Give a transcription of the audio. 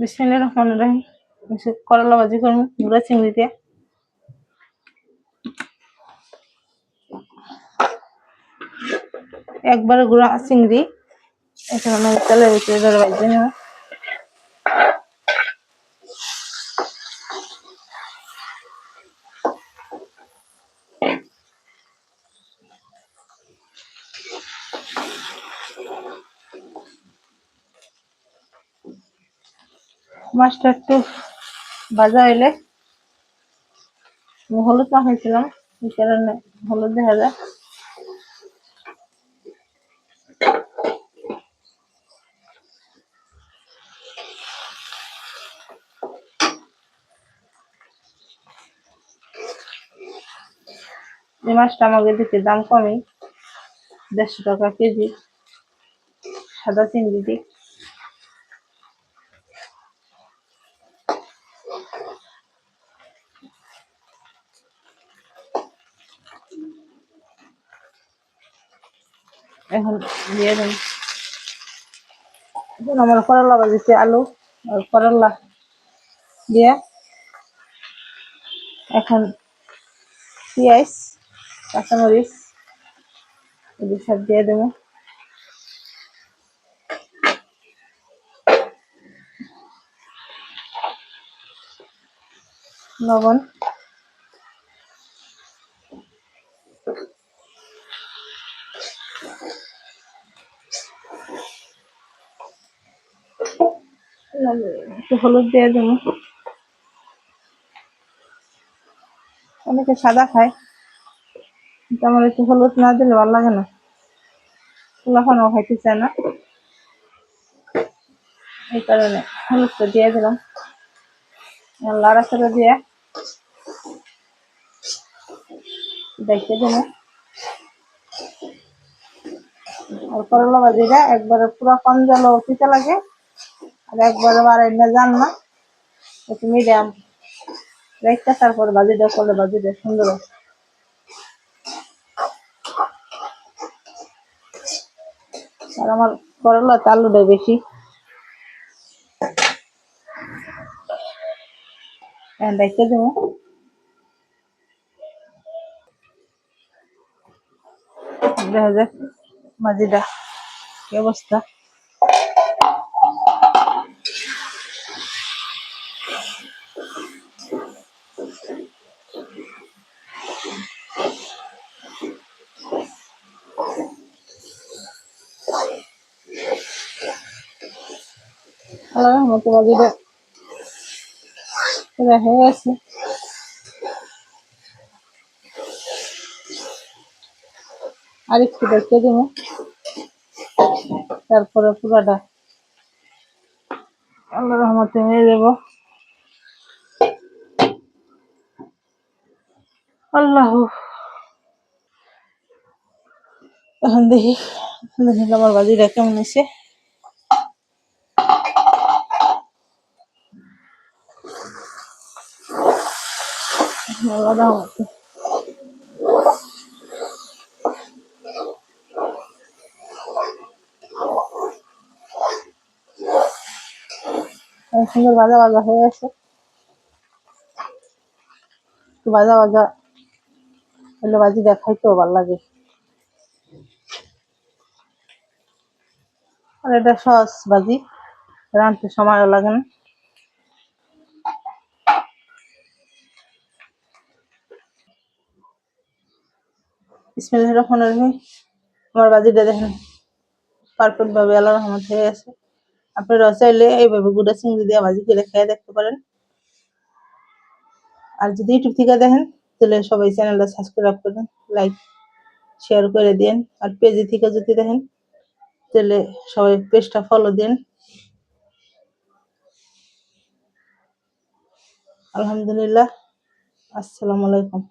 বিসমিল্লাহির রহমানির রহিম। করলা ভাজি করব, গুড়া চিংড়ি দিয়ে। একবারে গুড়া চিংড়ি। এখানে তেলের ভিতরে ধরে ভাজি নেব। মাছটা একটু ভাজা হইলে হলুদ মাখাইছিলাম, এই কারণে হলুদ দেখা যায়। এই মাছটা আমাকে দিতে দাম কমই, দেড়শো টাকা কেজি, সাদা চিংড়ি দিই এখন দিয়ে দেন। এখন আমার করলা বাজিতে আলু আর করলা দিয়ে এখন পেঁয়াজ, কাঁচামরিচ এদের সব দিয়ে দেবো। লবণ। হলুদ দিয়ে দেবো। অনেকে সাদা খায় আমার একটু হলুদ না দিলে ভালো লাগে না। ফুলাফানো খাইতে চায় না। এই কারণে হলুদটা দিয়ে দিলাম। লাড়া চাড়া দিয়ে দেখতে দেবো। আর করলা ভাজিটা একবারে পুরো কম জল উঠিতে লাগে, আর একবারে বাড়াই না যান না। একটু মিডিয়াম রেখে তারপর ভাজিটা করলে ভাজিটা সুন্দর আর আমার করলা আলুটা বেশি। দেখতে দেবো। দেখা যাক মাঝিটা কি অবস্থা? আল্লাহর মতো মাঝিটা হয়ে গেছে। আর একটু দেখতে দিব তারপরে পুরাটা আল্লাহ রহমতে নিয়ে যাব। আল্লাহ। এখন দেখি দেখি আমার বাজিটা কেমন এসে আল্লাহ রহমতে। সুন্দর ভাজা ভাজা হয়ে আছে ভাজা ভাজা হলে ভাজি দেখাইতেও ভালো লাগে। আর এটা সস ভাজি রাঁধতে সময়ও লাগে না। ইসমাইল রহমানের আমার বাজিটা দেখেন পারফেক্ট ভাবে আল্লাহ রহমত হয়ে গেছে। আপনারা চাইলে এইভাবে গুড়া চিংড়ি দিয়ে ভাজি করে খেয়ে দেখতে পারেন। আর যদি ইউটিউব থেকে দেখেন, তাহলে সবাই চ্যানেলটা সাবস্ক্রাইব করেন লাইক, শেয়ার করে দেন আর পেজে থেকে যদি দেখেন, তাহলে সবাই পেজটা ফলো দেন। আলহামদুলিল্লাহ, আসসালামু আলাইকুম।